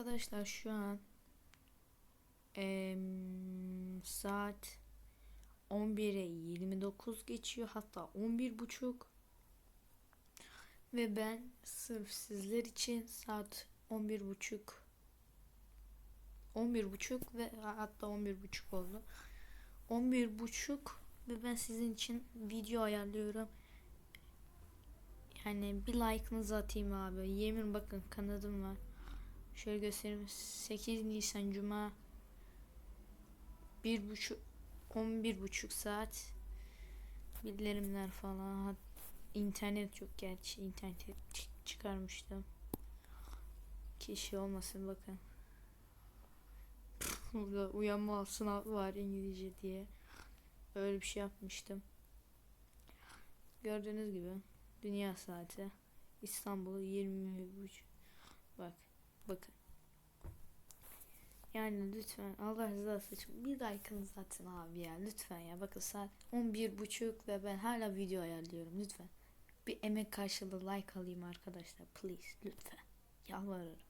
Arkadaşlar şu an em, saat 11'e 29 geçiyor hatta 11 buçuk. Ve ben sırf sizler için saat 11 buçuk 11 buçuk ve hatta 11 buçuk oldu. 11 buçuk ve ben sizin için video ayarlıyorum. Yani bir like'ınızı atayım abi. Yemin bakın kanadım var Şöyle göstereyim. 8 Nisan Cuma. Bir buçuk 11 buçuk saat. Bildirimler falan. İnternet yok gerçi. İnternet çı- çıkarmıştım. Kişi olmasın bakın. Burada uyanma sınavı var İngilizce diye. Öyle bir şey yapmıştım. Gördüğünüz gibi dünya saati İstanbul 20 buçuk. Bak. Yani lütfen Allah rızası için bir like'ınızı atın abi ya lütfen ya. Bakın saat 11 buçuk ve ben hala video ayarlıyorum lütfen. Bir emek karşılığı like alayım arkadaşlar please lütfen. Yalvarırım